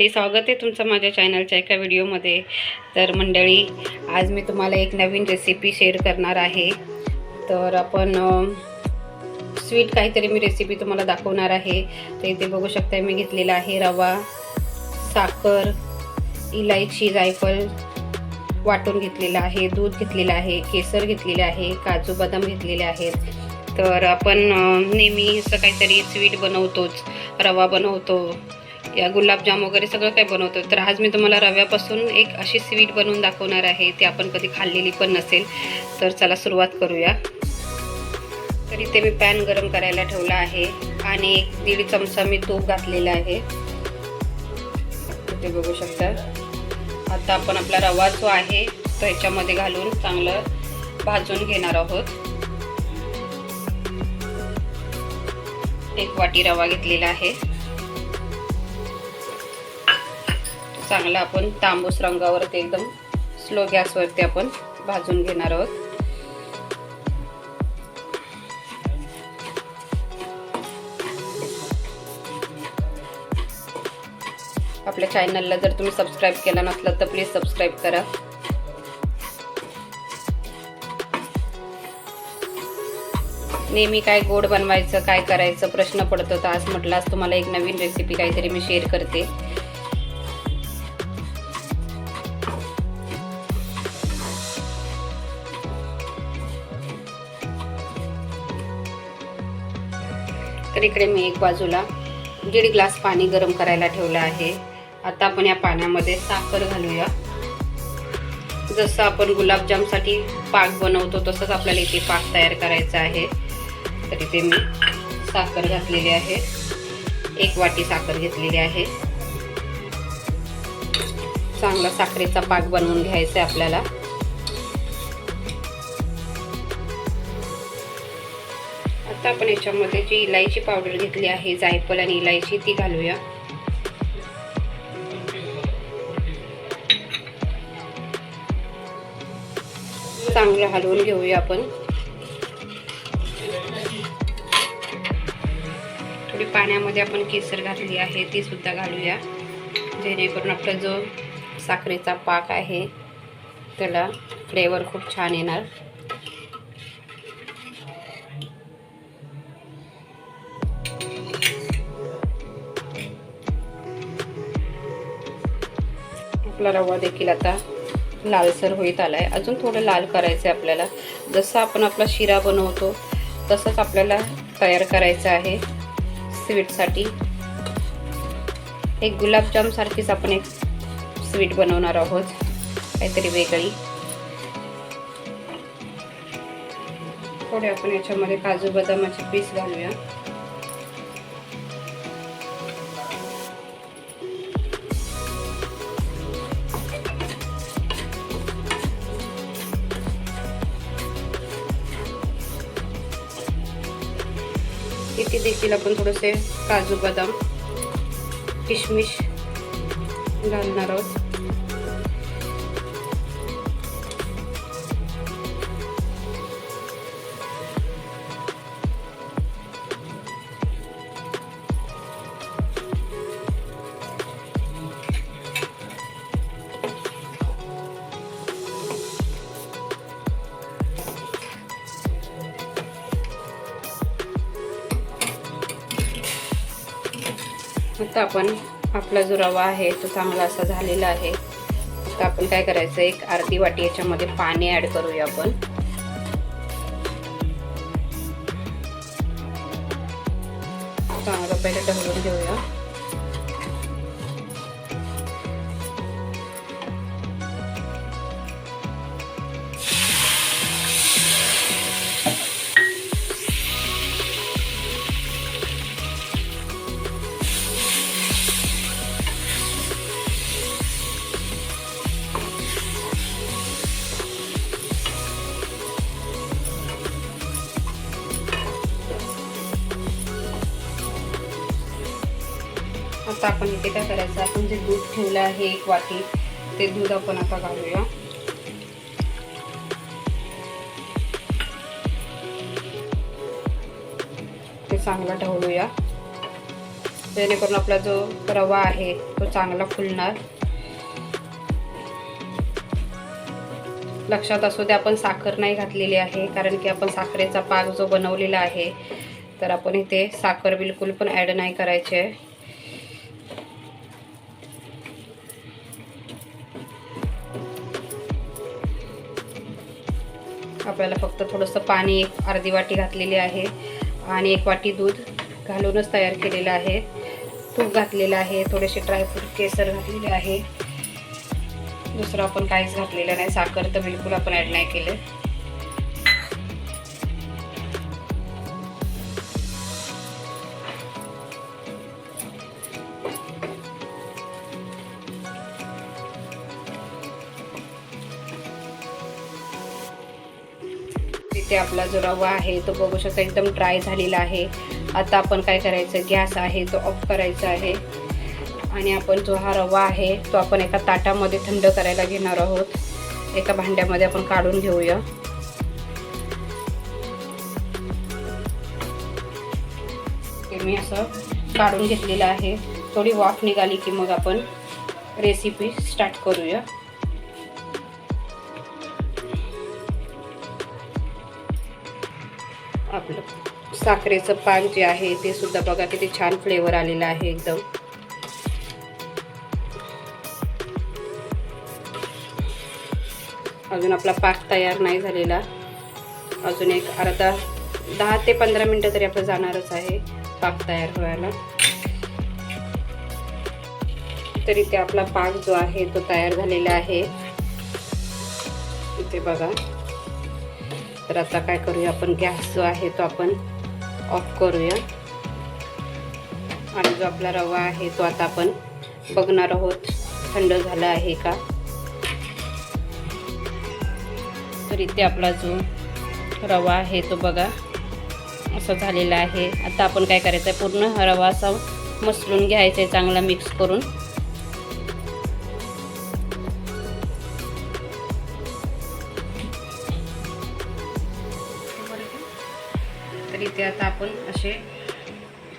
मंडळी स्वागत आहे तुमचं माझ्या चॅनलच्या एका व्हिडिओमध्ये तर मंडळी आज मी तुम्हाला एक नवीन रेसिपी शेअर करणार आहे. तर आपण स्वीट काहीतरी मी रेसिपी तुम्हाला दाखवणार आहे. तर इथे बघू शकता मी घेतलेला आहे रवा साखर इलायची जायफळ वाटून घेतलेलं आहे दूध घेतलेलं आहे केसर घेतलेले आहे काजू बदाम घेतलेले आहेत. तर आपण नेहमी असं काहीतरी स्वीट बनवतोच रवा बनवतो. या गुलाबजाम वगैरे सगळं काही बनवतो. तर आज मी तुम्हाला रव्यापासून एक अशी स्वीट बनवून दाखवणार आहे. ती आपण कधी खाल्लेली पण नसेल. तर चला सुरुवात करूया. तर इथे मी पॅन गरम करायला ठेवला आहे. आणि एक दीड चमचा मी तूप घातलेला आहे. ते बघू शकता. आता आपण आपला रवा जो आहे तो याच्यामध्ये घालून चांगलं भाजून घेणार आहोत. एक वाटी रवा घेतलेला आहे. चांगला आपण तांबूस रंगावरती एकदम स्लो गॅसवरती आपण भाजून घेणार आहोत. आपल्या चॅनलला जर तुम्ही सबस्क्राईब केला नसला तर प्लीज सबस्क्राईब करा. नेहमी काय गोड बनवायचं काय करायचं प्रश्न पडतो तर आज म्हटलं आज तुम्हाला एक नवीन रेसिपी काहीतरी मी शेअर करते. तर इकडे मी एक बाजूला दीड ग्लास पाणी गरम करायला ठेवलं आहे. आता आपण या पाण्यामध्ये साखर घालूया. जसं आपण गुलाबजामसाठी पाक बनवतो तसंच आपल्याला इथे पाक तयार करायचा आहे. तर इथे मी साखर घातलेली आहे. एक वाटी साखर घेतलेली आहे. चांगला साखरेचा पाक बनवून घ्यायचा आहे आपल्याला. आता आपण याच्यामध्ये जी इलायची पावडर घेतली आहे जायफल आणि इलायची ती घालूया. चांगलं हलवून घेऊया आपण. थोडी पाण्यामध्ये आपण केसर घातली आहे ती सुद्धा घालूया. जेणेकरून आपला जो साखरेचा पाक आहे त्याला फ्लेवर खूप छान येणार. आपला रवा देखील आता लालसर होईत आला आहे अजून थोडं लाल करायचं आहे आपल्याला. जसं आपण आपला शिरा बनवतो तसंच आपल्याला तयार करायचं आहे स्वीटसाठी. एक गुलाबजामसारखीच आपण एक स्वीट बनवणार आहोत काहीतरी वेगळी. थोडे आपण याच्यामध्ये काजू बदामाचे पीस घालूया. इथे देखील आपण थोडेसे काजू बदाम किशमिश घालणार आहोत. आता आपण आपला जो रवा आहे तो चांगला असा झालेला आहे. आता आपण काय करायचं? एक अर्धी वाटी याच्यामध्ये पाणी ॲड करूया आपण. आता आपण इथे काय करायचं? आपण जे दूध ठेवलं आहे एक वाटी ते दूध आपण आता घालूया. ते चांगलं ढवळूया. जेणेकरून आपला जो रवा आहे तो चांगला फुलणार. लक्षात असू दे आपण साखर नाही घातलेली आहे कारण की आपण साखरेचा पाक जो बनवलेला आहे तर आपण इथे साखर बिलकुल पण ॲड नाही करायची आहे. आपल्याला फक्त थोडंसं पाणी एक अर्धी वाटी घातलेली आहे आणि एक वाटी दूध घालूनच तयार केलेलं आहे. तूप घातलेलं आहे थोडेसे ड्रायफ्रूट केसर घातलेले आहे. दुसरं आपण काहीच घातलेलं नाही साखर तर बिलकुल आपण ॲड नाही केलं. इथे आपला जो रवा आहे तो बघू शकता एकदम ड्राय झालेला आहे. आता आपण काय करायचं? गॅस आहे तो ऑफ करायचा आहे. आणि आपण जो हा रवा आहे तो आपण एका ताटामध्ये थंड करायला घेणार आहोत. एका भांड्यामध्ये आपण काढून घेऊया. ते मी असं काढून घेतलेलं आहे. थोडी वाफ निघाली की मग आपण रेसिपी स्टार्ट करूया. आपलं साखरेचं पान जे आहे ते सुद्धा बघा किती छान फ्लेवर आलेला आहे एकदम. अजून आपला पाक तयार नाही झालेला. अजून एक अर्धा दहा ते पंधरा मिनटं तरी आपलं जाणारच आहे पाक तयार व्हायला. तरी ते आपला पाक जो आहे तो तयार झालेला आहे. इथे बघा. तर आता काय करूया आपण गॅस जो आहे तो आपण ऑफ करूया. आणि जो आपला रवा आहे तो आता आपण बघणार आहोत थंड झाला आहे का? तर इथे आपला जो रवा आहे तो बघा असं झालेला आहे. आता आपण काय करायचं आहे पूर्ण हा रवा असा मसलून घ्यायचा आहे चांगला मिक्स करून. असे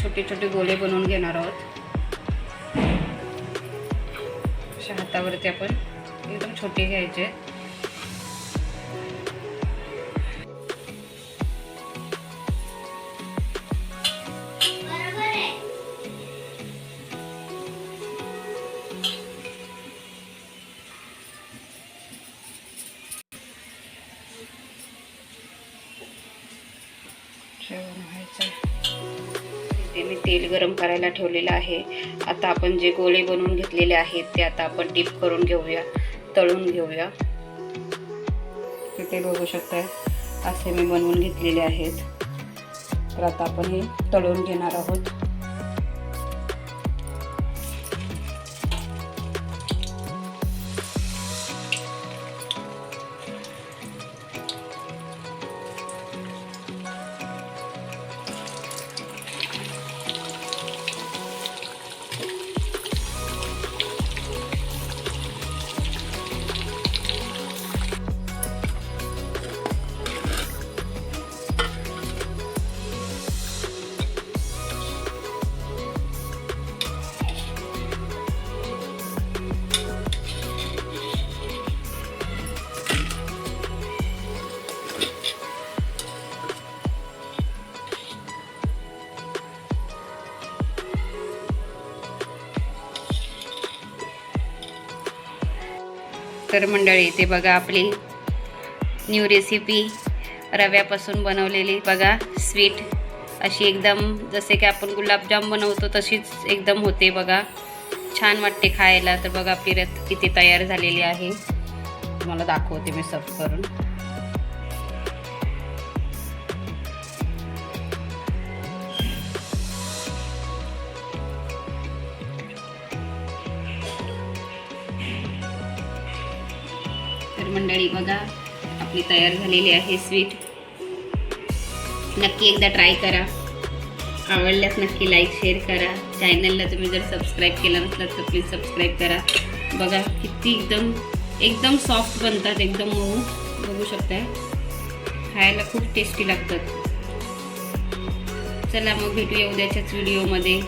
छोटे छोटे गोळे बनवून घेणार आहोत अशा हातावरती आपण एकदम छोटे घ्यायचे जेवण व्हायचं ते मी तेल गरम करायला ठेवलेलं आहे. आता आपण जे गोळे बनवून घेतलेले आहेत ते आता आपण डीप करून घेऊया तळून घेऊया. तिथे बघू शकताय असे मी बनवून घेतलेले आहेत. तर आता आपण हे तळून घेणार आहोत. तर मंडळी ते बघा आपली न्यू रेसिपी रव्यापासून बनवलेली. बघा स्वीट अशी एकदम जसे की आपण गुलाबजाम बनवतो तशीच एकदम होते बघा. छान वाटते खायला. तर बघा आपली किती तयार झालेली आहे. तुम्हाला दाखवते मी सर्व करून. मंडळी बघा. आपली तयार झालेली आहे स्वीट. नक्की एकदा ट्राय करा. आवडल्यास नक्की लाईक शेअर करा. चॅनलला तुम्ही जर सबस्क्राईब केलं नसलं तर प्लीज सबस्क्राईब करा. बघा किती एकदम एकदम सॉफ्ट बनतात एकदम मऊ. बघू शकताय. खायला खूप टेस्टी लागतात. चला मग भेटूया उद्याच्याच व्हिडिओमध्ये.